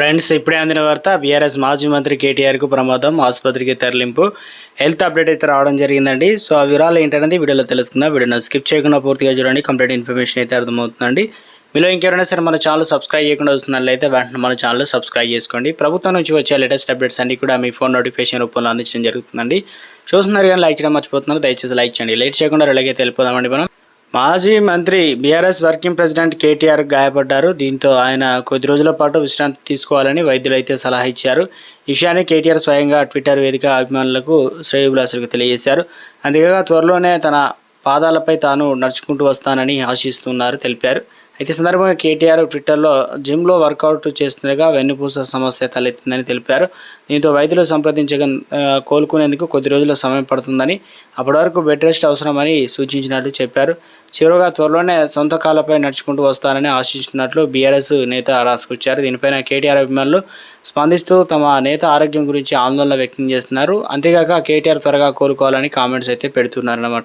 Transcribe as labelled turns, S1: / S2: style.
S1: Friends ఇప్పుడే అందిన వార్త బీఆర్ఎస్ మాజీ మంత్రి కేటీఆర్కు ప్రమాదం ఆసుపత్రికి తరలింపు. హెల్త్ అప్డేట్ అయితే రావడం జరిగిందండి. సో ఆ వివరాలు ఏంటనేది వీడియోలో తెలుసుకుందాం. వీడియోను స్కిప్ చేయకుండా పూర్తిగా చూడండి. కంప్లీట్ ఇన్ఫర్మేషన్ అయితే అర్థమవుతుందండి. మీలో ఇంకెవరైనా సరే మన ఛానల్ సబ్స్క్రైబ్ చేయకుండా వస్తున్నట్లయితే వెంటనే మన ఛానల్ సబ్స్క్రైబ్ చేసుకోండి. ప్రభుత్వం నుంచి వచ్చే లేటెస్ట్ అప్డేట్స్ అన్ని కూడా మీ ఫోన్ నోటిఫికేషన్ రూపంలో అందించడం జరుగుతుందండి. చూస్తున్నారు కానీ లైక్ చేయడం మర్చిపోతున్నారు. దయచేసి లైక్ చేయండి. లైట్ చేయకుండా అలాగే తెలిపోదామండి మనం. మాజీ మంత్రి బీఆర్ఎస్ వర్కింగ్ ప్రెసిడెంట్ కేటీఆర్ గాయపడ్డారు. దీంతో ఆయన కొద్ది రోజుల పాటు విశ్రాంతి తీసుకోవాలని వైద్యులు అయితే సలహా ఇచ్చారు. ఈ విషయాన్ని కేటీఆర్ స్వయంగా ట్విట్టర్ వేదిక అభిమానులకు శ్రేయబులాసులకు తెలియజేశారు. అంతేకాక త్వరలోనే తన పాదాలపై తాను నడుచుకుంటూ వస్తానని ఆశిస్తున్నారు తెలిపారు. అయితే సందర్భంగా కేటీఆర్ ట్విట్టర్లో జిమ్లో వర్కౌట్ చేస్తుండగా వెన్నుపూస సమస్య తలెత్తిందని తెలిపారు. దీంతో వైద్యులు సంప్రదించగా కోలుకునేందుకు కొద్ది రోజుల సమయం పడుతుందని అప్పటి వరకు బెడ్ రెస్ట్ అవసరమని సూచించినట్లు చెప్పారు. చివరగా త్వరలోనే సొంత కాళ్ళపై నడుచుకుంటూ వస్తానని ఆశిస్తున్నట్లు బీఆర్ఎస్ నేత రాసుకొచ్చారు. దీనిపైన కేటీఆర్ అభిమానులు స్పందిస్తూ తమ నేత ఆరోగ్యం గురించి ఆందోళన వ్యక్తం చేస్తున్నారు. అంతేకాక కేటీఆర్ త్వరగా కోలుకోవాలని కామెంట్స్ అయితే పెడుతున్నారు అన్నమాట